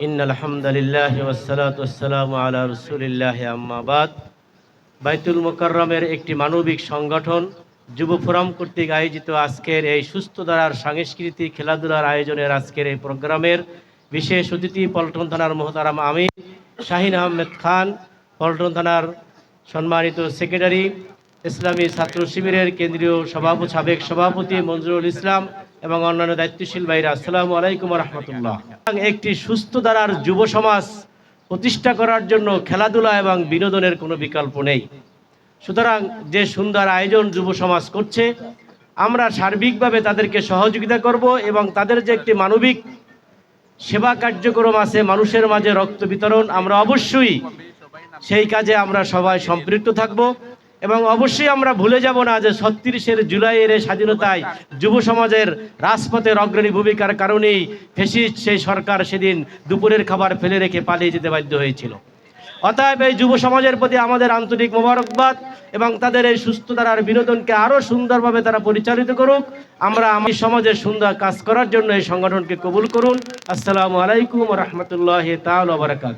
إن الحمد لله والصلاة والسلام على رسول الله أما بعد বাইতুল মোকাররমের একটি মানবিক সংগঠন যুব ফোরাম কর্তৃক আয়োজিত আজকের এই সুস্থ ধারার সাংস্কৃতিক খেলাধুলার আয়োজনের আজকের এই প্রোগ্রামের বিশেষ অতিথি পল্টন থানার মোহতারাম আমি শাহিন আহমেদ খান পল্টন থানার সম্মানিত সেক্রেটারি ইসলামী ছাত্র শিবিরের কেন্দ্রীয় সভাপতি, সাবেক সভাপতি মঞ্জুরুল ইসলাম এবং অন্যান্য দায়িত্বশীল ভাইরা, আসসালামু আলাইকুম রহমতুল্লাহ। একটি সুস্থ ধারার যুব সমাজ প্রতিষ্ঠা করার জন্য খেলাধুলা এবং বিনোদনের কোনো বিকল্প নেই। সুতরাং যে সুন্দর আয়োজন যুব সমাজ করছে, আমরা সার্বিকভাবে তাদেরকে সহযোগিতা করব এবং তাদের যে একটি মানবিক সেবা কার্যক্রম আছে, মানুষের মাঝে রক্ত বিতরণ, আমরা অবশ্যই সেই কাজে আমরা সবাই সম্পৃক্ত থাকব। এবং অবশ্যই আমরা ভুলে যাব না যে ছত্রিশের জুলাইয়ের স্বাধীনতায় যুব সমাজের রাজপথের অগ্রণী ভূমিকার কারণেই ফেসিস্ট সেই সরকার সেদিন দুপুরের খাবার ফেলে রেখে পালিয়ে যেতে বাধ্য হয়েছিল। অতএব এই যুব সমাজের প্রতি আমাদের আন্তরিক মোবারকবাদ এবং তাদের এই সুস্থ ধারার বিনোদনকে আরও সুন্দরভাবে তারা পরিচালিত করুক। আমরা আমার সমাজের সুন্দর কাজ করার জন্য এই সংগঠনকে কবুল করুন। আসসালামু আলাইকুম রহমতুল্লাহ তাল বারাকাত